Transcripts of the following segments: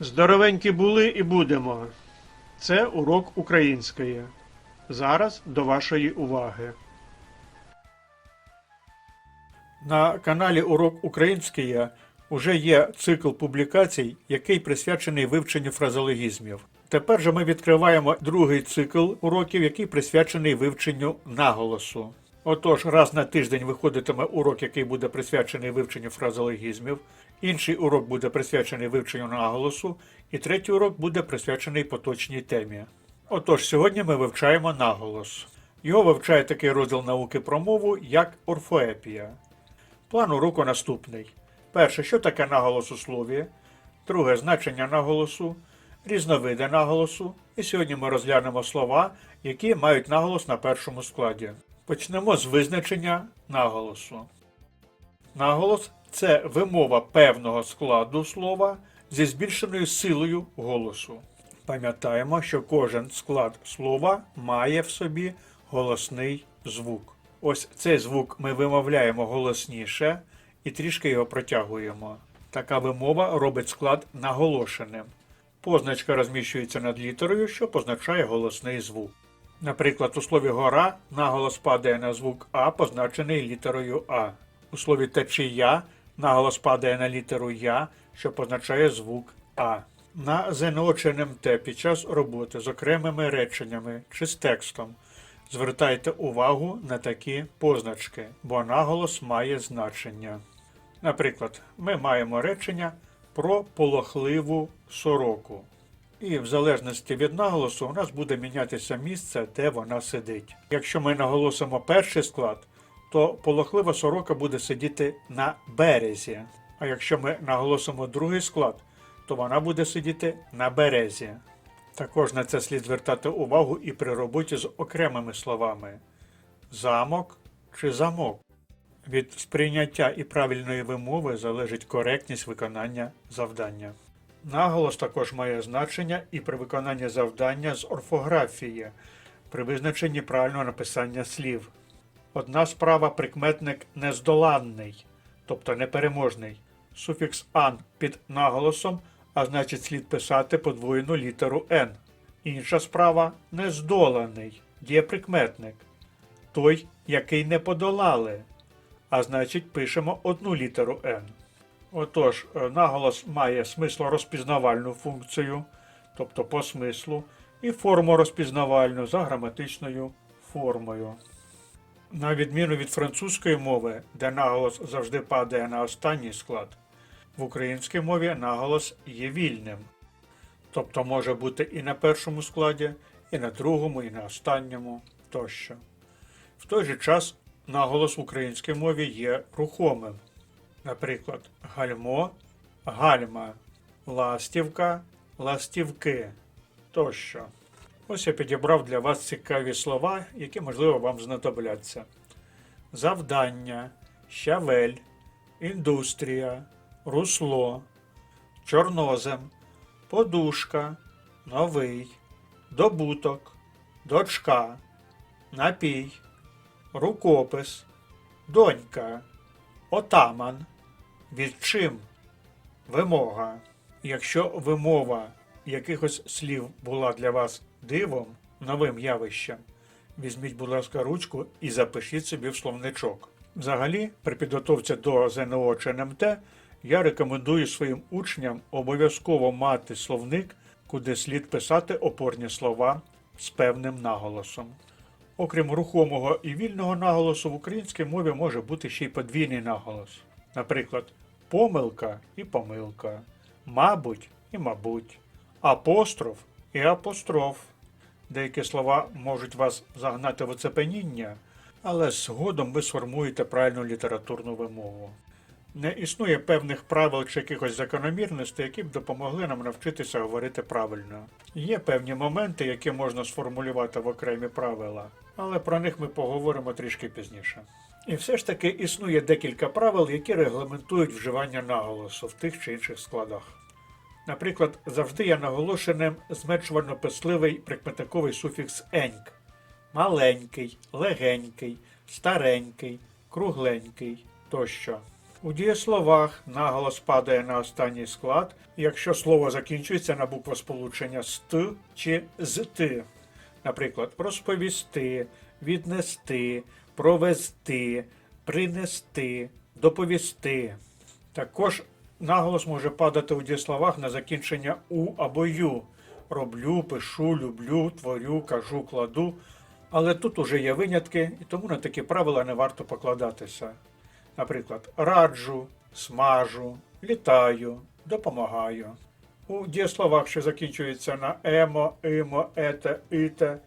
Здоровенькі були і будемо. Це урок української. Зараз до вашої уваги. На каналі Урок Української уже є цикл публікацій, який присвячений вивченню фразологізмів. Тепер же ми відкриваємо другий цикл уроків, який присвячений вивченню наголосу. Отож, раз на тиждень виходитиме урок, який буде присвячений вивченню фразологізмів, інший урок буде присвячений вивченню наголосу, і третій урок буде присвячений поточній темі. Отож, сьогодні ми вивчаємо наголос. Його вивчає такий розділ науки про мову, як орфоепія. План уроку наступний. Перше, що таке наголос у слові. Друге значення наголосу, різновиди наголосу. І сьогодні ми розглянемо слова, які мають наголос на першому складі. Почнемо з визначення наголосу. Наголос це вимова певного складу слова зі збільшеною силою голосу. Пам'ятаємо, що кожен склад слова має в собі голосний звук. Ось цей звук ми вимовляємо голосніше і трішки його протягуємо. Така вимова робить склад наголошеним. Позначка розміщується над літерою, що позначає голосний звук. Наприклад, у слові гора наголос падає на звук А, позначений літерою А. У слові течія наголос падає на літеру Я, що позначає звук А. На ЗНО НМТ під час роботи з окремими реченнями чи з текстом звертайте увагу на такі позначки, бо наголос має значення. Наприклад, ми маємо речення про полохливу сороку. І в залежності від наголосу у нас буде мінятися місце, де вона сидить. Якщо ми наголосимо перший склад, то полохлива сорока буде сидіти на березі. А якщо ми наголосимо другий склад, то вона буде сидіти на березі. Також на це слід звертати увагу і при роботі з окремими словами замок чи замок. Від сприйняття і правильної вимови залежить коректність виконання завдання. Наголос також має значення і при виконанні завдання з орфографії, при визначенні правильного написання слів. Одна справа прикметник нездоланний, тобто непереможний. Суфікс ан під наголосом, а значить слід писати подвоєну літеру Н. Інша справа нездоланий, дієприкметник. Той, який не подолали, а значить пишемо одну літеру Н. Отож, е, наголос має смисло-розпізнавальну функцію, тобто по смислу, і форму розпізнавальну за граматичною формою. На відміну від французької мови, де наголос завжди падає на останній склад, в українській мові наголос є вільним, тобто може бути і на першому складі, і на другому, і на останньому тощо. В той же час наголос в українській мові є рухомим. Наприклад, гальмо, гальма, ластівка, ластівки тощо. Ось я підібрав для вас цікаві слова, які, можливо, вам знадобляться: завдання, щавель, індустрія, русло, чорнозем, подушка, новий, добуток, дочка, напій, рукопис, донька, отаман, відчим, вимога. Якщо вимова якихось слів була для вас дивом, новим явищем, візьміть, будь ласка, ручку і запишіть собі в словничок. Взагалі, при підготовці до ЗНО чи НМТ я рекомендую своїм учням обов'язково мати словник, куди слід писати опорні слова з певним наголосом. Окрім рухомого і вільного наголосу, в українській мові може бути ще й подвійний наголос. Наприклад, помилка і помилка, мабуть і мабуть, апостроф і апостроф. Деякі слова можуть вас загнати в оцепеніння, але згодом ви сформуєте правильну літературну вимову. Не існує певних правил чи якихось закономірностей, які б допомогли нам навчитися говорити правильно. Є певні моменти, які можна сформулювати в окремі правила, але про них ми поговоримо трішки пізніше. І все ж таки існує декілька правил, які регламентують вживання наголосу в тих чи інших складах. Наприклад, завжди є наголошеним зменшувально-писливий прикметниковий суфікс еньк маленький, легенький, старенький, кругленький тощо. У дієсловах наголос падає на останній склад, якщо слово закінчується на буквосполучення з т чи з ти. Наприклад, розповісти, віднести, провести, принести, доповісти. Також наголос може падати у дієсловах на закінчення у або ю. Роблю, пишу, люблю, творю, кажу, кладу. Але тут уже є винятки, і тому на такі правила не варто покладатися. Наприклад, раджу, смажу, літаю, допомагаю. У дієсловах, що закінчуються на емо, имо, ете, іте,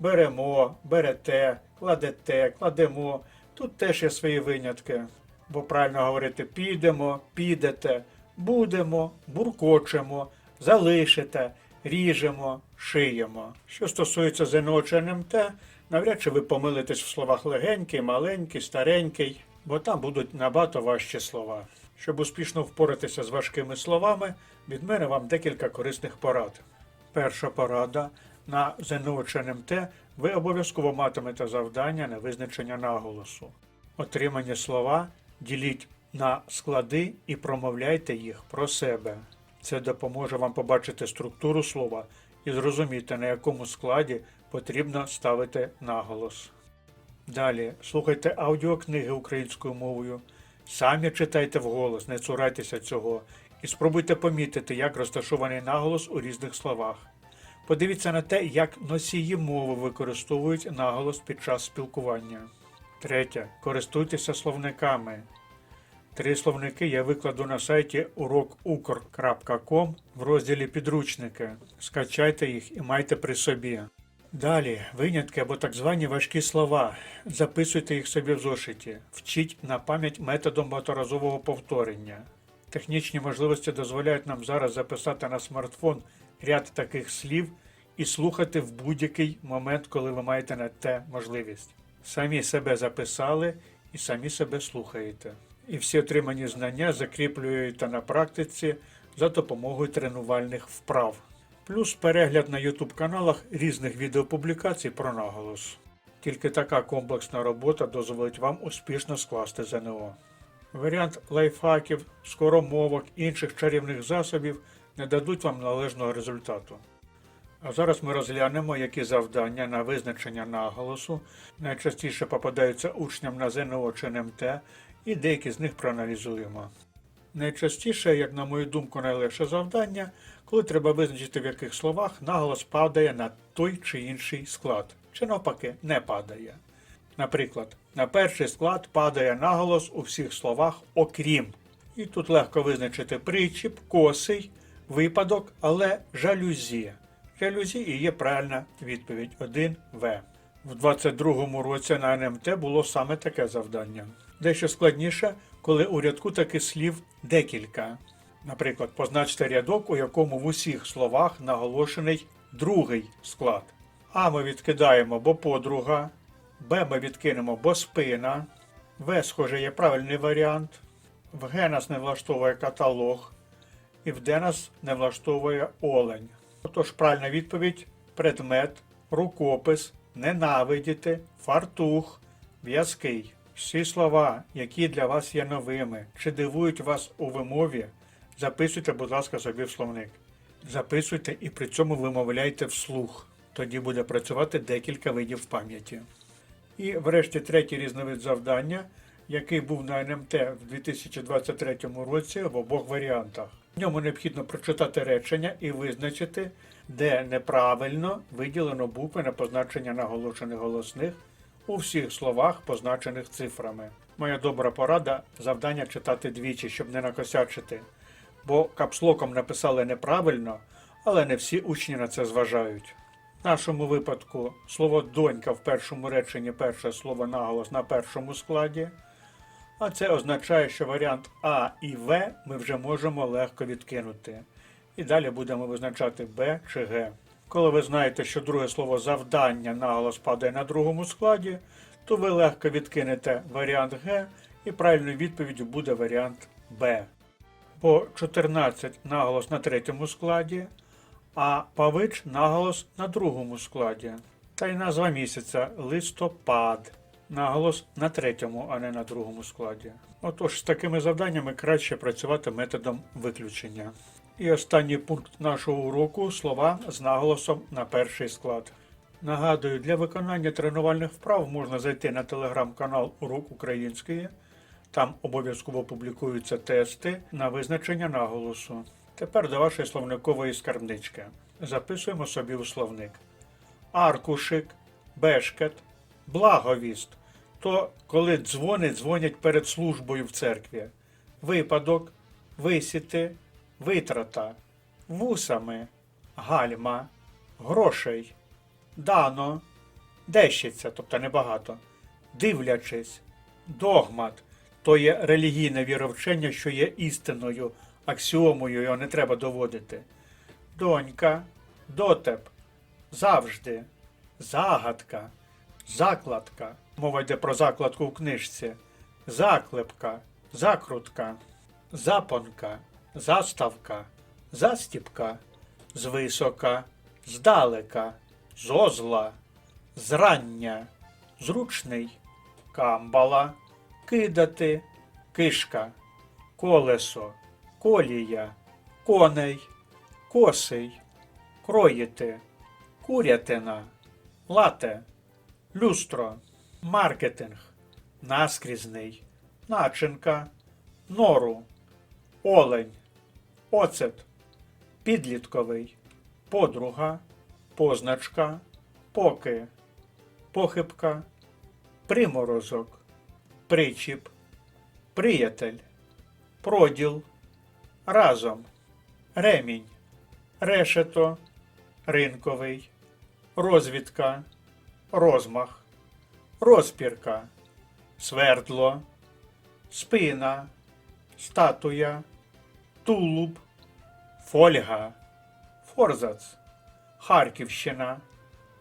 беремо, берете, кладете, кладемо. Тут теж є свої винятки. Бо правильно говорити підемо, підете, будемо, буркочемо, залишите, ріжемо, шиємо. Що стосується ЗНО НМТ, навряд чи ви помилитесь в словах легенький, маленький, старенький, бо там будуть набагато важчі слова. Щоб успішно впоратися з важкими словами, від мене вам декілька корисних порад. Перша порада на ЗНО чи НМТ ви обов'язково матимете завдання на визначення наголосу. Отримані слова діліть на склади і промовляйте їх про себе. Це допоможе вам побачити структуру слова і зрозуміти, на якому складі потрібно ставити наголос. Далі слухайте аудіокниги українською мовою. Самі читайте вголос, не цурайтеся цього, і спробуйте помітити, як розташований наголос у різних словах. Подивіться на те, як носії мови використовують наголос під час спілкування. Третє. Користуйтеся словниками. Три словники я викладу на сайті урокукр.com в розділі Підручники. Скачайте їх і майте при собі. Далі винятки або так звані важкі слова. Записуйте їх собі в зошиті. Вчіть на пам'ять методом багаторазового повторення. Технічні можливості дозволяють нам зараз записати на смартфон ряд таких слів і слухати в будь-який момент, коли ви маєте на те можливість. Самі себе записали і самі себе слухаєте. І всі отримані знання закріплюєте на практиці за допомогою тренувальних вправ. Плюс перегляд на YouTube каналах різних відеопублікацій про наголос. Тільки така комплексна робота дозволить вам успішно скласти ЗНО. Варіант лайфхаків, скоромовок, інших чарівних засобів не дадуть вам належного результату. А зараз ми розглянемо, які завдання на визначення наголосу найчастіше попадаються учням на ЗНО чи НМТ, і деякі з них проаналізуємо. Найчастіше, як на мою думку, найлегше завдання, коли треба визначити, в яких словах наголос падає на той чи інший склад, чи навпаки не падає. Наприклад, на перший склад падає наголос у всіх словах окрім. І тут легко визначити причіп, косий, випадок, але жалюзі. Жалюзі і є правильна відповідь 1В. В 22-му році на НМТ було саме таке завдання. Дещо складніше, коли у рядку таких слів декілька. Наприклад, позначте рядок, у якому в усіх словах наголошений другий склад. А ми відкидаємо, бо подруга, Б ми відкинемо, бо спина, В, схоже, є правильний варіант, в Г нас не влаштовує каталог, і в Д нас не влаштовує олень. Отож, правильна відповідь предмет, рукопис, ненавидіти, фартух, в'язкий. Всі слова, які для вас є новими чи дивують вас у вимові, записуйте, будь ласка, собі в словник. Записуйте і при цьому вимовляйте вслух. Тоді буде працювати декілька видів пам'яті. І врешті третій різновид завдання, який був на НМТ в 2023 році в обох варіантах. В ньому необхідно прочитати речення і визначити, де неправильно виділено букви на позначення наголошених голосних у всіх словах, позначених цифрами. Моя добра порада завдання читати двічі, щоб не накосячити. Бо капслоком написали неправильно, але не всі учні на це зважають. В нашому випадку слово донька в першому реченні перше слово наголос на першому складі. А це означає, що варіант А і В ми вже можемо легко відкинути. І далі будемо визначати Б чи Г. Коли ви знаєте, що друге слово завдання наголос падає на другому складі, то ви легко відкинете варіант Г і правильною відповіддю буде варіант Б. По 14 наголос на третьому складі, а павич наголос на другому складі. Та й назва місяця листопад. Наголос на третьому, а не на другому складі. Отож, з такими завданнями краще працювати методом виключення. І останній пункт нашого уроку слова з наголосом на перший склад. Нагадую, для виконання тренувальних вправ можна зайти на телеграм-канал Урок Української. Там обов'язково публікуються тести на визначення наголосу. Тепер до вашої словникової скарбнички. Записуємо собі у словник. Аркушик, бешкет, благовіст. То коли дзвони дзвонять перед службою в церкві. Випадок, висіти, витрата, вусами, гальма, грошей, дано, дещиця, тобто небагато, дивлячись, догмат. То є релігійне віровчення, що є істиною, аксіомою, його не треба доводити. Донька, дотеп, завжди, загадка, закладка. Мова йде про закладку в книжці, заклепка, закрутка, запонка, заставка, застіпка, звисока, здалека, зозла, зрання, зручний, камбала, кидати, кишка, колесо, колія, коней, косий, кроїти, курятина, лате, люстро, маркетинг, наскрізний, начинка, нору, олень, оцет, підлітковий, подруга, позначка, поки, похибка, приморозок, причіп, приятель, проділ, разом, ремінь, решето, ринковий, розвідка, розмах, розпірка, свердло, спина, статуя, тулуб, фольга, форзац, Харківщина,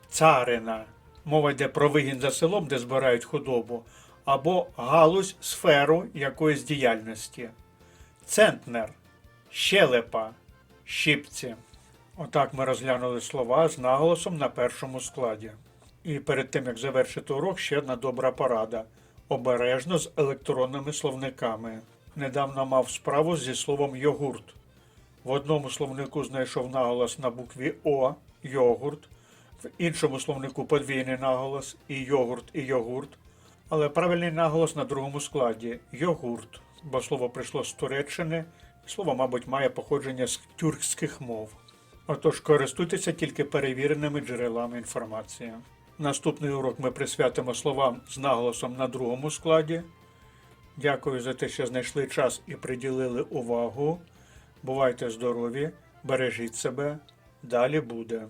царина. Мова йде про вигін за селом, де збирають худобу, або галузь сферу якоїсь діяльності. Центнер, щелепа, щипці. Отак ми розглянули слова з наголосом на першому складі. І перед тим як завершити урок, ще одна добра порада. Обережно з електронними словниками. Недавно мав справу зі словом йогурт. В одному словнику знайшов наголос на букві О йогурт, в іншому словнику подвійний наголос і йогурт, і йогурт. Але правильний наголос на другому складі йогурт, бо слово прийшло з Туреччини, слово, мабуть, має походження з тюркських мов. Отож, користуйтеся тільки перевіреними джерелами інформації. Наступний урок ми присвятимо словам з наголосом на другому складі. Дякую за те, що знайшли час і приділили увагу. Бувайте здорові, бережіть себе. Далі буде.